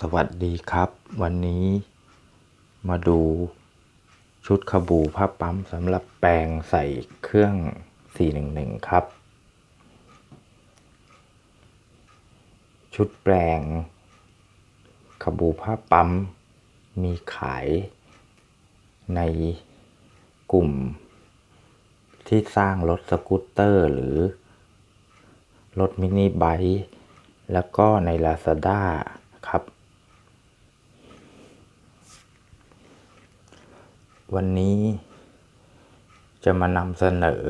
สวัสดีครับ วันนี้มาดูชุดขบูผ้าปั๊มสำหรับแปลงใส่เครื่อง 411 ครับ ชุดแปลงขบูผ้าปั๊มมีขายในกลุ่ม ที่สร้างรถสกูตเตอร์หรือ รถมินิไบค์แล้วก็ใน Lazada ครับ วันนี้จะมานำเสนอ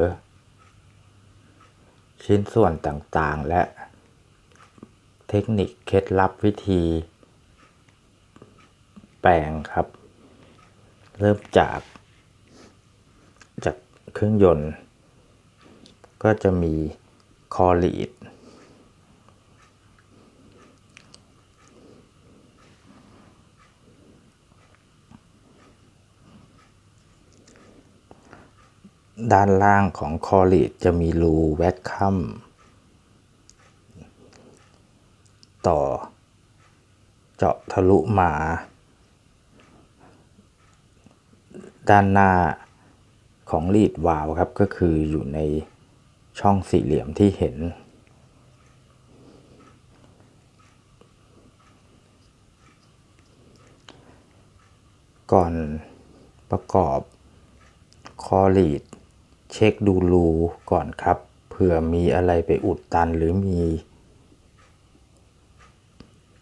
ชิ้นส่วนต่างๆ และ เทคนิคเคล็ดลับวิธี แปลงครับ เริ่มจาก จากเครื่องยนต์ ก็จะมีคอลีด ด้านล่างของคอลีดจะมีรูแวคคัมต่อ เจาะทะลุมา ด้านหน้าของลีดวาล์วครับก็คืออยู่ในช่องสี่เหลี่ยมที่เห็น ก่อนประกอบคอลีด เช็คดูรูก่อนครับ เผื่อมีอะไรไปอุดตันหรือมี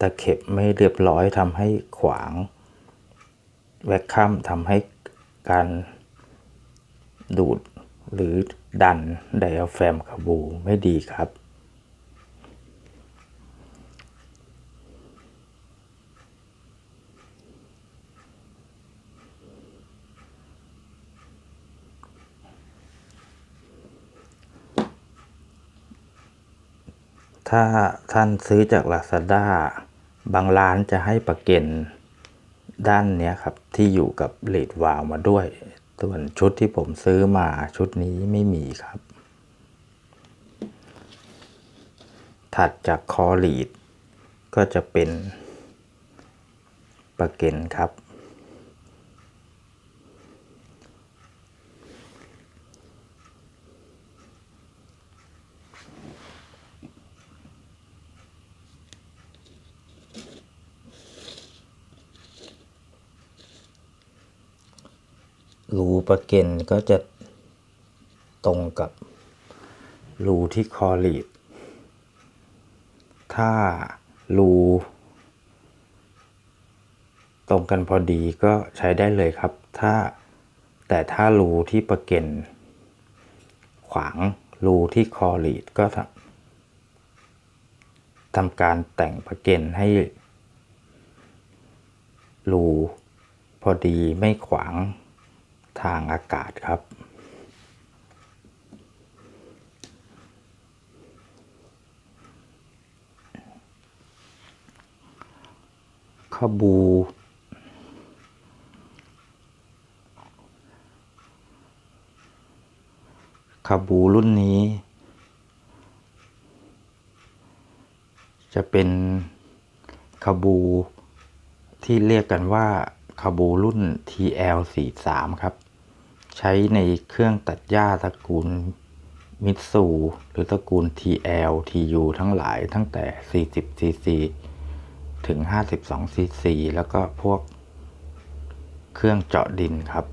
ตะเข็บไม่เรียบร้อยทำให้ขวาง แวคคัมทำให้การดูดหรือดันไดอะแฟมกระบูไม่ดีครับ ถ้าท่านซื้อจาก Lazada บางร้านจะให้ประเก็นด้านนี้ครับ ที่อยู่กับเลดวาวมาด้วย ส่วนชุดที่ผมซื้อมาชุดนี้ไม่มีครับ ถัดจากคอลีดก็จะเป็นประเก็นครับ รูประเก็นก็จะตรงกับรูที่คอลีดถ้ารูตรงกันพอดีก็ใช้ได้เลยครับ ถ้าแต่ถ้ารูที่ประเก็นขวางรูที่คอลีดก็ทำทำการแต่งประเก็นให้รูพอดีไม่ขวาง ทางอากาศครับ ขบู ขบูรุ่นนี้ จะเป็นขบูที่เรียกกันว่า ขบูรุ่น TL43 ครับ ใช้ในเครื่องตัดหญ้าตระกูลมิตซูหรือตระกูล TL TU ทั้งหลายตั้งแต่ 40cc ถึง 52cc แล้วก็พวกเครื่องเจาะดินครับ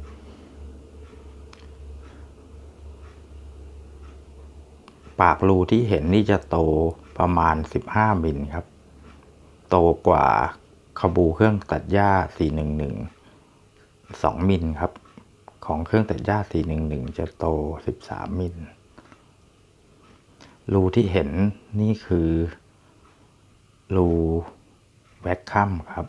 ปากรูที่เห็นนี่จะโตประมาณ 15มิลครับ โตกว่า ขบูเครื่องตัดหญ้า 411 2มิลครับ ของเครื่องตัดหญ้า 411 จะโต 13มิลรูที่เห็นนี่คือรูแวคคัมครับ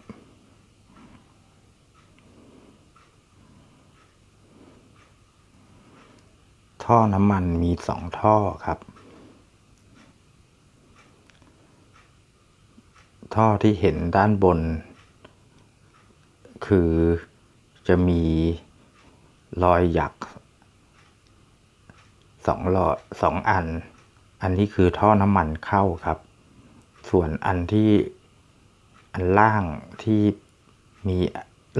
ท่อน้ำมันมีสองท่อครับ ท่อที่เห็นด้านบน คือจะมีรอยหยักสองหลอดสองอัน อันนี้คือท่อน้ำมันเข้าครับ ส่วนอันที่อันล่างที่มี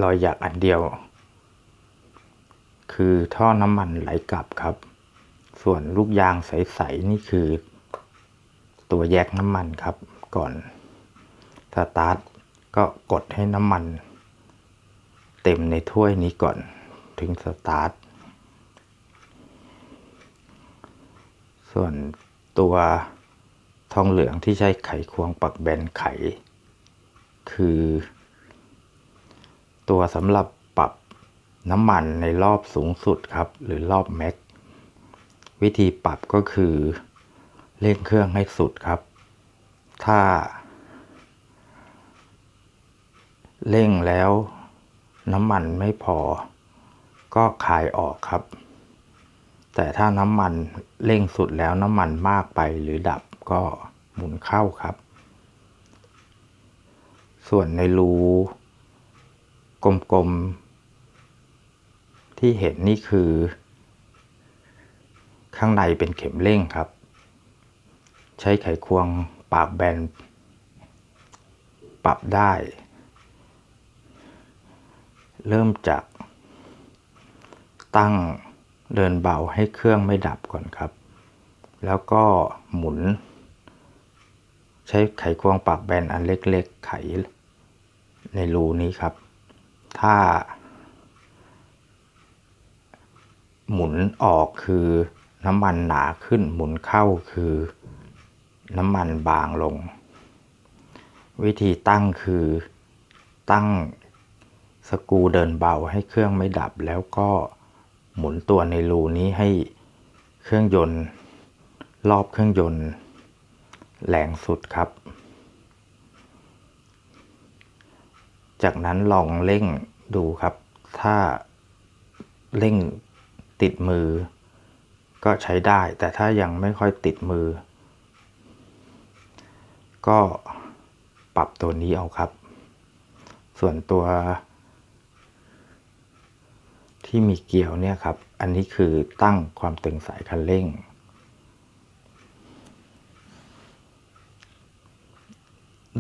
รอยหยักอันเดียว คือท่อน้ำมันไหลกลับครับ ส่วนลูกยางใส ๆ นี่คือตัวแยกน้ำมันครับก่อน สตาร์ทก็กดให้น้ำมัน เต็มในถ้วยนี้ก่อนถึงสตาร์ท ส่วนตัวทองเหลืองที่ใช้ไขควงปักแบนไข คือ ตัวสำหรับปรับน้ำมันในรอบสูงสุดครับ หรือรอบแม็ก วิธีปรับก็คือเร่งเครื่องให้สุดครับ ถ้า เร่งแล้วน้ำมันไม่พอ ก็คายออกครับ แต่ถ้าน้ำมันเร่งสุดแล้วน้ำมันมากไปหรือดับก็หมุนเข้าครับ ส่วนในรูกลมๆ ที่เห็นนี่คือ ข้างในเป็นเข็มเร่งครับ ใช้ไขควงปากแบน ปรับได้ เริ่มจากตั้งเดินเบาให้เครื่องไม่ดับก่อนครับ แล้วก็หมุน ใช้ไขควงปากแบนอันเล็กๆ ไขในรูนี้ครับ ถ้า หมุนออกคือน้ำมันหนาขึ้นหมุนเข้าคือน้ำมันบางลง วิธีตั้งคือตั้ง สกูเดินเบาให้เครื่องไม่ดับ แล้วก็หมุนตัวในรูนี้ให้เครื่องยนต์ รอบเครื่องยนต์แรงสุดครับ จากนั้นลองเร่งดูครับ ถ้าเร่งติดมือ ก็ใช้ได้ แต่ถ้ายังไม่ค่อยติดมือ ก็ปรับตัวนี้เอาครับ ส่วนตัว ที่มีเกี่ยวเนี่ยครับ อันนี้คือตั้งความตึงสายคันเร่ง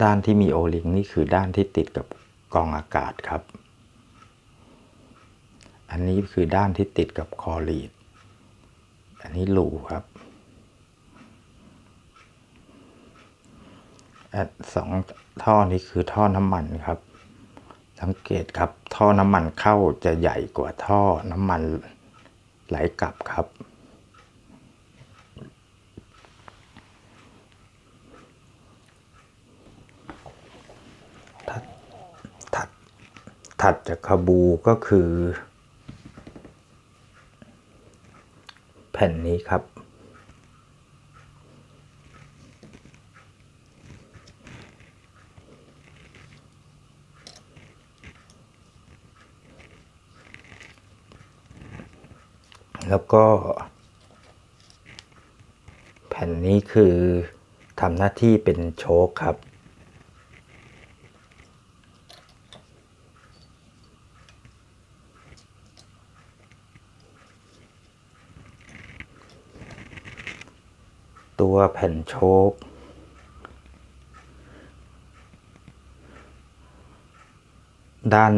ด้านที่มีโอลิงนี่คือด้านที่ติดกับกองอากาศครับ อันนี้คือด้านที่ติดกับคอรีด อันนี้หลูครับอันสองท่อนี้คือท่อน้ำมันครับ สังเกตครับท่อน้ำมันเข้าจะใหญ่กว่าท่อน้ำมันไหลกลับครับ ถัดถัดถัดจากคาบูก็คือ แผ่นนี้ครับ แล้วก็ แผ่นนี้คือทำหน้าที่เป็นโชคครับ ตัวแผ่นโชคด้าน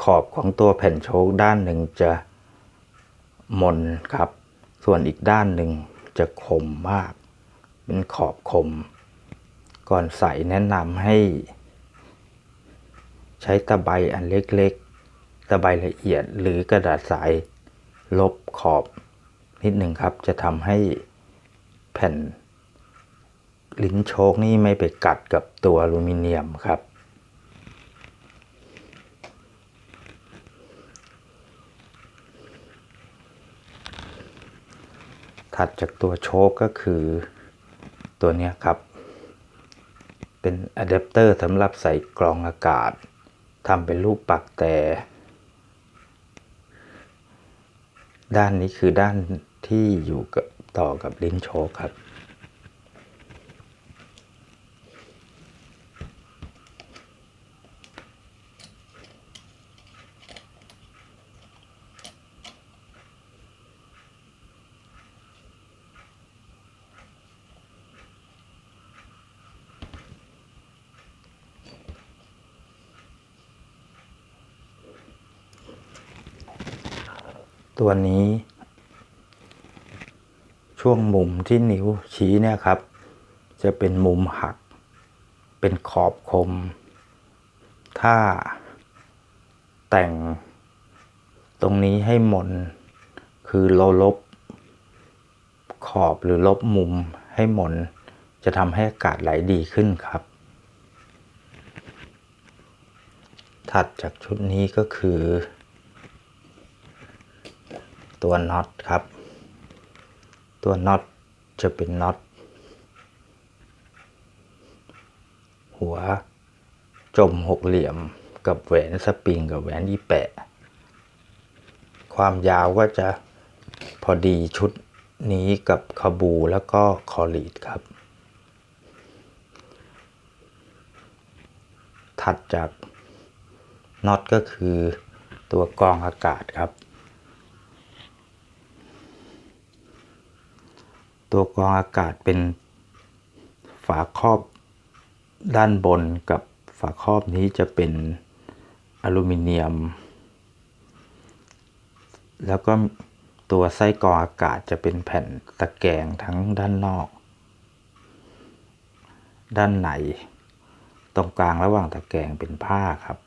ขอบของตัวแผ่นโชคด้านหนึ่งจะ มนครับ ส่วนอีกด้านหนึ่งจะคมมาก เป็นขอบคม ก่อนใส่แนะนำให้ ใช้ตะไบอันเล็กๆ ตะไบละเอียดหรือกระดาษสาย ลบขอบนิดหนึ่งครับ จะทำให้แผ่น ลิ้นโชคนี่ไม่ไปกัดกับตัวอลูมิเนียมครับ ถัดจากตัวโชคก็คือตัวนี้ครับ เป็นอะแดปเตอร์สำหรับใส่กรองอากาศทำเป็นรูปปักแต่ ด้านนี้คือด้านที่อยู่กับต่อกับลิ้นโชคครับ ตัวนี้ ช่วงมุมที่นิ้วชี้เนี่ยครับ จะเป็นมุมหัก เป็นขอบคม ถ้าแต่งตรงนี้ให้มนคือเราลบ ขอบหรือลบมุมให้หมนจะทำให้อากาศไหลดีขึ้นครับ ถัดจากชุดนี้ก็คือ ตัวน็อตครับ ตัวน็อตจะเป็นน็อตหัว จมหกเหลี่ยมกับแหวนสปริงกับแหวนยี่แปะ ความยาวก็จะพอดีชุดนี้กับคาบูแล้วก็คอลีดครับ ถัดจากน็อตก็คือตัวกรองอากาศครับ ตัวกรองอากาศเป็นฝาครอบด้านบนกับฝาครอบนี้จะเป็นอลูมิเนียม แล้วก็ตัวไส้กรองอากาศจะเป็นแผ่นตะแกรงทั้งด้านนอก ด้านในตรงกลางระหว่างตะแกรงเป็นผ้าครับ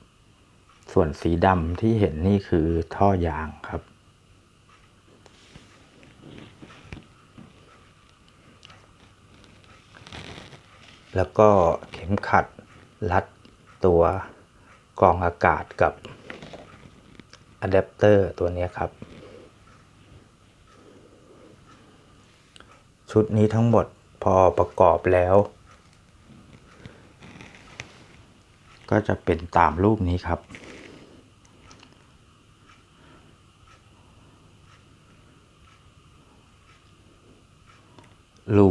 ส่วนสีดำที่เห็นนี่คือท่อยางครับ แล้วก็เข็มขัดรัดตัวกรองอากาศกับอะแดปเตอร์ตัวนี้ครับ ชุดนี้ทั้งหมดพอประกอบแล้ว ก็จะเป็นตามรูปนี้ครับรู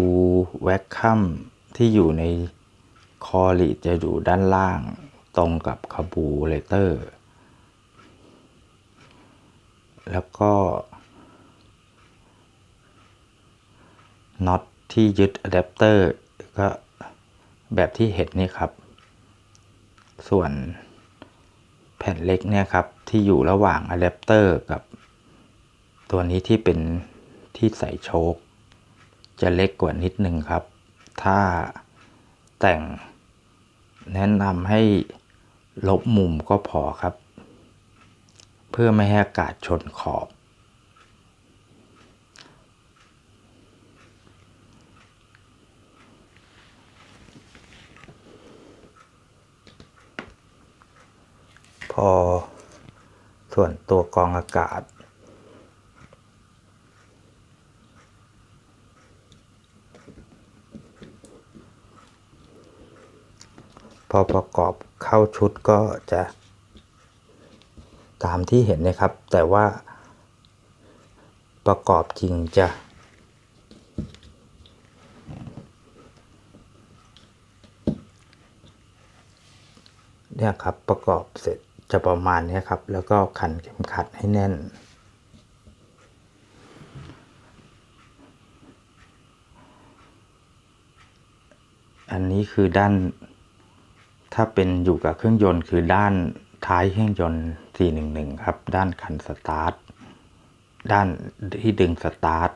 แวคคัม ที่อยู่ในคอลีจะอยู่ด้านล่างตรงกับคาบูเลเตอร์ แล้วก็น็อตที่ยึดอะแดปเตอร์ก็แบบที่เห็นนี่ครับ ส่วนแผ่นเล็กเนี่ยครับ ที่อยู่ระหว่างอะแดปเตอร์กับตัวนี้ที่เป็นที่ใส่โชคจะเล็กกว่านิดนึงครับ ถ้าแต่งแนะนำให้ลบมุมก็พอครับ เพื่อไม่ให้อากาศชนขอบ พอส่วนตัวกองอากาศ พอประกอบเข้าชุดก็จะตามที่เห็นนะครับ แต่ว่าประกอบจริงจะ เนี่ยครับประกอบเสร็จจะประมาณนี้ครับ แล้วก็ขันเข็มขัดให้แน่น อันนี้คือด้าน ถ้าเป็นอยู่กับเครื่องยนต์คือด้านท้ายเครื่องยนต์ 411 ครับ ด้านคันสตาร์ท ด้านที่ดึงสตาร์ท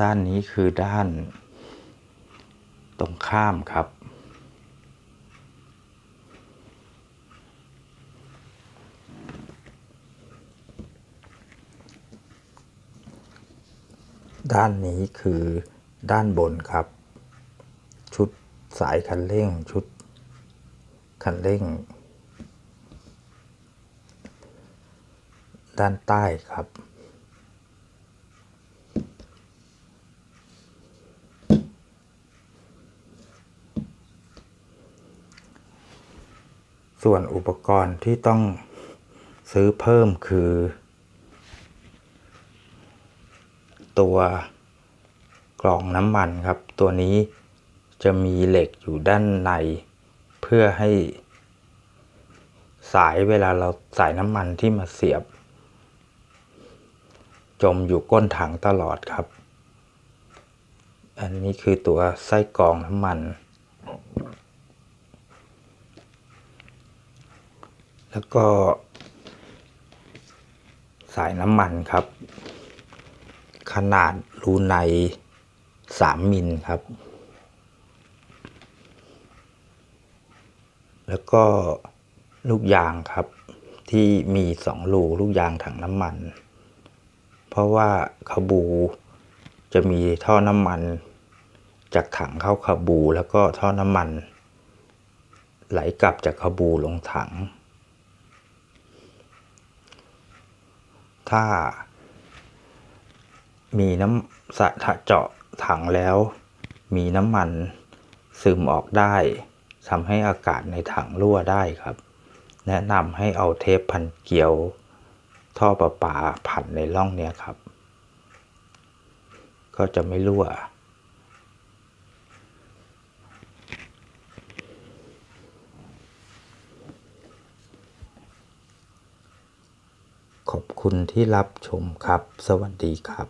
ด้านนี้คือด้านตรงข้ามครับ ด้านนี้คือด้านบนครับ ชุดสายคันเร่งชุดคันเร่ง ด้านใต้ครับ ส่วนอุปกรณ์ที่ต้องซื้อเพิ่มคือ ตัวกรองน้ำมันครับ ตัวนี้จะมีเหล็กอยู่ด้านใน เพื่อให้สายเวลาเราใส่น้ำมันที่มาเสียบ จมอยู่ก้นถังตลอดครับ อันนี้คือตัวไส้กรองน้ำมัน แล้วก็สายน้ำมันครับ ขนาดรูในสามมิลครับ แล้วก็ลูกยางครับที่มีสองรูลูกยางถังน้ำมัน เพราะว่าขบูจะมีท่อน้ำมันจากถังเข้าขบูแล้วก็ท่อน้ำมัน ไหลกลับจากขบูลงถัง ถ้า มีน้ำสะถ้าเจาะถังแล้ว มีน้ำมันซึมออกได้ทำให้อากาศในถังรั่วได้ครับ แนะนำให้เอาเทปพันเกลียว ท่อประปาพันในร่องเนี้ยครับ ก็จะไม่รั่วขอบคุณที่รับชมครับ สวัสดีครับ